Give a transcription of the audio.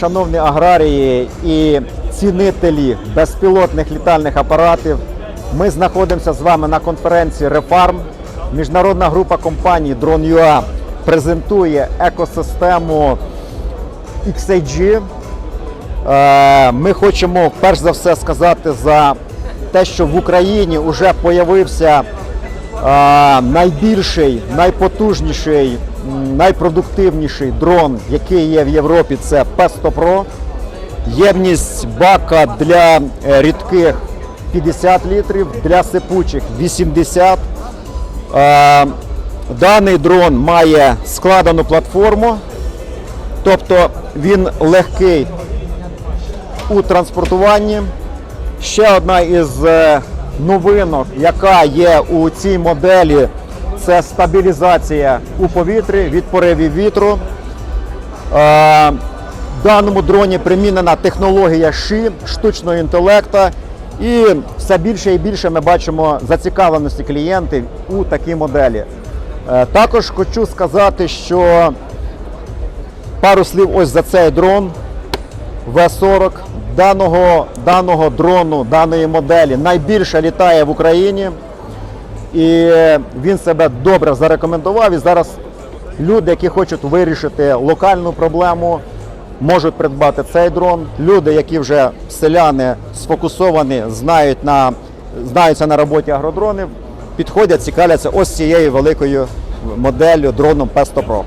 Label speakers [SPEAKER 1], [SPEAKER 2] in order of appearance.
[SPEAKER 1] Шановні аграрії і цінителі безпілотних літальних апаратів, ми знаходимося з вами на конференції Рефарм. Міжнародна група компаній Drone.ua презентує екосистему XAG. Е, Ми хочемо перш за все сказати за те, що в Україні вже появився е, найбільший, найпотужніший, найпродуктивніший дрон, який є в Європі, це P100 Pro. Ємність бака для е, рідких 50 літрів, для сипучих 80. Е, Даний дрон має складену платформу, тобто він легкий у транспортуванні. Ще одна із е, новинок, яка є у цій моделі, це стабілізація у повітрі від поривів вітру. Е, В даному дроні примінена технологія ШИ, штучного інтелекту. І все більше і більше ми бачимо зацікавленості клієнтів у такій моделі. Е, Також хочу сказати, що пару слів ось за цей дрон В-40 даного, даного дрону, даної моделі найбільше літає в Україні. І він себе добре зарекомендував. І зараз люди, які хочуть вирішити локальну проблему, можуть придбати цей дрон. Люди, які вже селяни сфокусовані, знають на, знаються на роботі агродронів, підходять, цікавляться ось цією великою моделлю дроном P100 Pro.